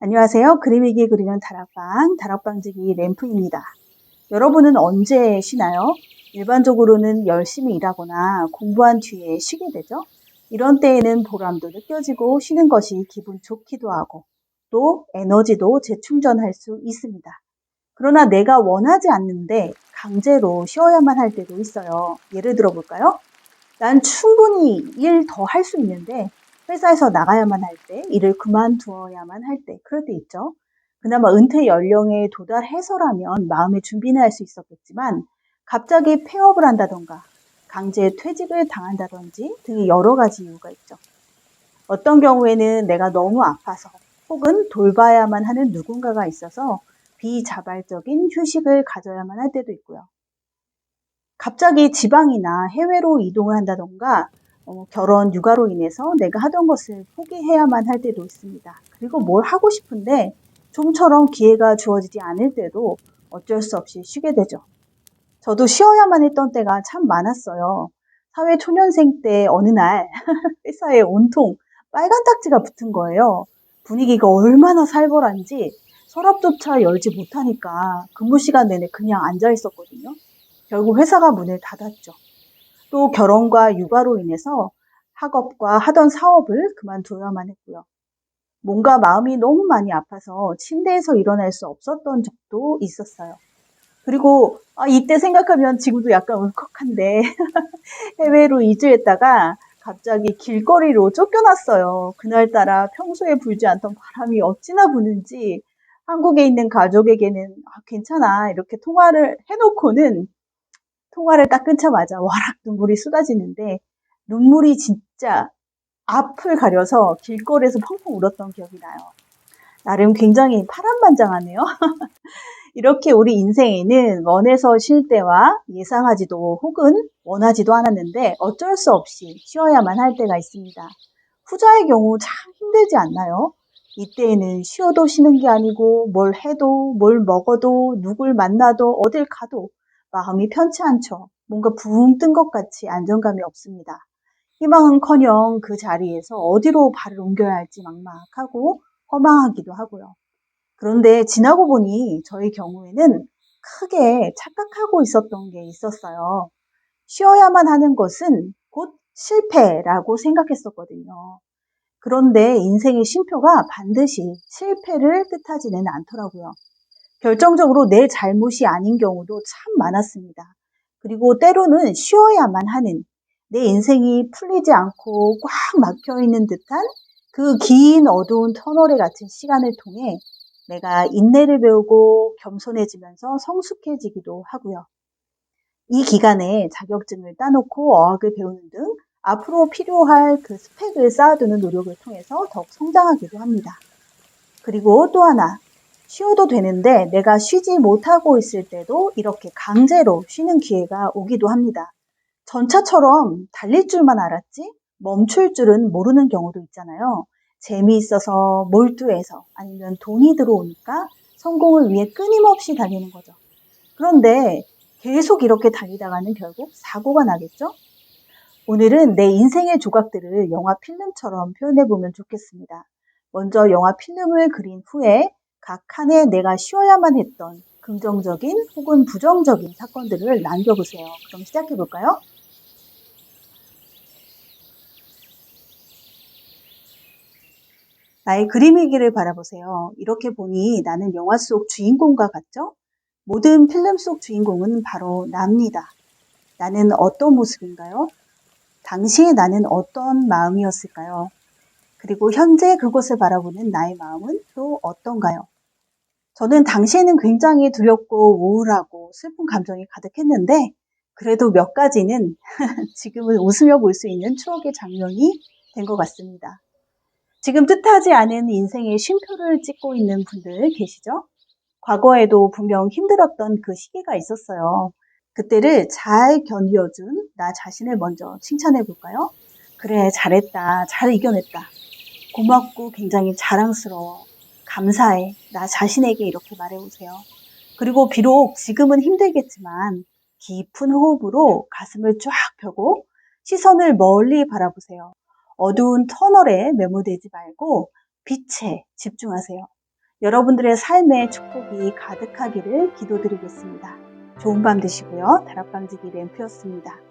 안녕하세요. 그림일기 그리는 다락방, 다락방지기 램프입니다. 여러분은 언제 쉬나요? 일반적으로는 열심히 일하거나 공부한 뒤에 쉬게 되죠. 이런 때에는 보람도 느껴지고 쉬는 것이 기분 좋기도 하고 또 에너지도 재충전할 수 있습니다. 그러나 내가 원하지 않는데 강제로 쉬어야만 할 때도 있어요. 예를 들어 볼까요? 난 충분히 일 더 할 수 있는데 회사에서 나가야만 할 때, 일을 그만두어야만 할 때, 그럴 때 있죠. 그나마 은퇴 연령에 도달해서라면 마음의 준비는 할 수 있었겠지만 갑자기 폐업을 한다던가 강제 퇴직을 당한다든지 등의 여러 가지 이유가 있죠. 어떤 경우에는 내가 너무 아파서 혹은 돌봐야만 하는 누군가가 있어서 비자발적인 휴식을 가져야만 할 때도 있고요. 갑자기 지방이나 해외로 이동을 한다던가 어, 결혼, 육아로 인해서 내가 하던 것을 포기해야만 할 때도 있습니다. 그리고 뭘 하고 싶은데 좀처럼 기회가 주어지지 않을 때도 어쩔 수 없이 쉬게 되죠. 저도 쉬어야만 했던 때가 참 많았어요. 사회 초년생 때 어느 날 회사에 온통 빨간 딱지가 붙은 거예요. 분위기가 얼마나 살벌한지 서랍조차 열지 못하니까 근무 시간 내내 그냥 앉아 있었거든요. 결국 회사가 문을 닫았죠. 또 결혼과 육아로 인해서 학업과 하던 사업을 그만둬야만 했고요. 뭔가 마음이 너무 많이 아파서 침대에서 일어날 수 없었던 적도 있었어요. 그리고 아, 이때 생각하면 지금도 약간 울컥한데 해외로 이주했다가 갑자기 길거리로 쫓겨났어요. 그날따라 평소에 불지 않던 바람이 어찌나 부는지 한국에 있는 가족에게는 아, 괜찮아 이렇게 통화를 해놓고는 통화를 딱 끊자마자 와락 눈물이 쏟아지는데 눈물이 진짜 앞을 가려서 길거리에서 펑펑 울었던 기억이 나요. 나름 굉장히 파란만장하네요. 이렇게 우리 인생에는 원해서 쉴 때와 예상하지도 혹은 원하지도 않았는데 어쩔 수 없이 쉬어야만 할 때가 있습니다. 후자의 경우 참 힘들지 않나요? 이때에는 쉬어도 쉬는 게 아니고 뭘 해도 뭘 먹어도 누굴 만나도 어딜 가도 마음이 편치 않죠. 뭔가 붕 뜬 것 같이 안정감이 없습니다. 희망은커녕 그 자리에서 어디로 발을 옮겨야 할지 막막하고 허망하기도 하고요. 그런데 지나고 보니 저희 경우에는 크게 착각하고 있었던 게 있었어요. 쉬어야만 하는 것은 곧 실패라고 생각했었거든요. 그런데 인생의 쉼표가 반드시 실패를 뜻하지는 않더라고요. 결정적으로 내 잘못이 아닌 경우도 참 많았습니다. 그리고 때로는 쉬어야만 하는 내 인생이 풀리지 않고 꽉 막혀 있는 듯한 그 긴 어두운 터널에 갇힌 시간을 통해 내가 인내를 배우고 겸손해지면서 성숙해지기도 하고요. 이 기간에 자격증을 따놓고 어학을 배우는 등 앞으로 필요할 그 스펙을 쌓아두는 노력을 통해서 더욱 성장하기도 합니다. 그리고 또 하나, 쉬어도 되는데 내가 쉬지 못하고 있을 때도 이렇게 강제로 쉬는 기회가 오기도 합니다. 전차처럼 달릴 줄만 알았지 멈출 줄은 모르는 경우도 있잖아요. 재미있어서 몰두해서 아니면 돈이 들어오니까 성공을 위해 끊임없이 달리는 거죠. 그런데 계속 이렇게 달리다가는 결국 사고가 나겠죠? 오늘은 내 인생의 조각들을 영화 필름처럼 표현해 보면 좋겠습니다. 먼저 영화 필름을 그린 후에 각 칸에 내가 쉬어야만 했던 긍정적인 혹은 부정적인 사건들을 남겨보세요. 그럼 시작해 볼까요? 나의 그림일기를 바라보세요. 이렇게 보니 나는 영화 속 주인공과 같죠? 모든 필름 속 주인공은 바로 나입니다. 나는 어떤 모습인가요? 당시에 나는 어떤 마음이었을까요? 그리고 현재 그곳을 바라보는 나의 마음은 또 어떤가요? 저는 당시에는 굉장히 두렵고 우울하고 슬픈 감정이 가득했는데 그래도 몇 가지는 지금은 웃으며 볼 수 있는 추억의 장면이 된 것 같습니다. 지금 뜻하지 않은 인생의 쉼표를 찍고 있는 분들 계시죠? 과거에도 분명 힘들었던 그 시기가 있었어요. 그때를 잘 견뎌준 나 자신을 먼저 칭찬해 볼까요? 그래, 잘했다. 잘 이겨냈다. 고맙고 굉장히 자랑스러워. 감사해. 나 자신에게 이렇게 말해보세요. 그리고 비록 지금은 힘들겠지만 깊은 호흡으로 가슴을 쫙 펴고 시선을 멀리 바라보세요. 어두운 터널에 매몰되지 말고 빛에 집중하세요. 여러분들의 삶에 축복이 가득하기를 기도드리겠습니다. 좋은 밤 되시고요. 다락방지기 램프였습니다.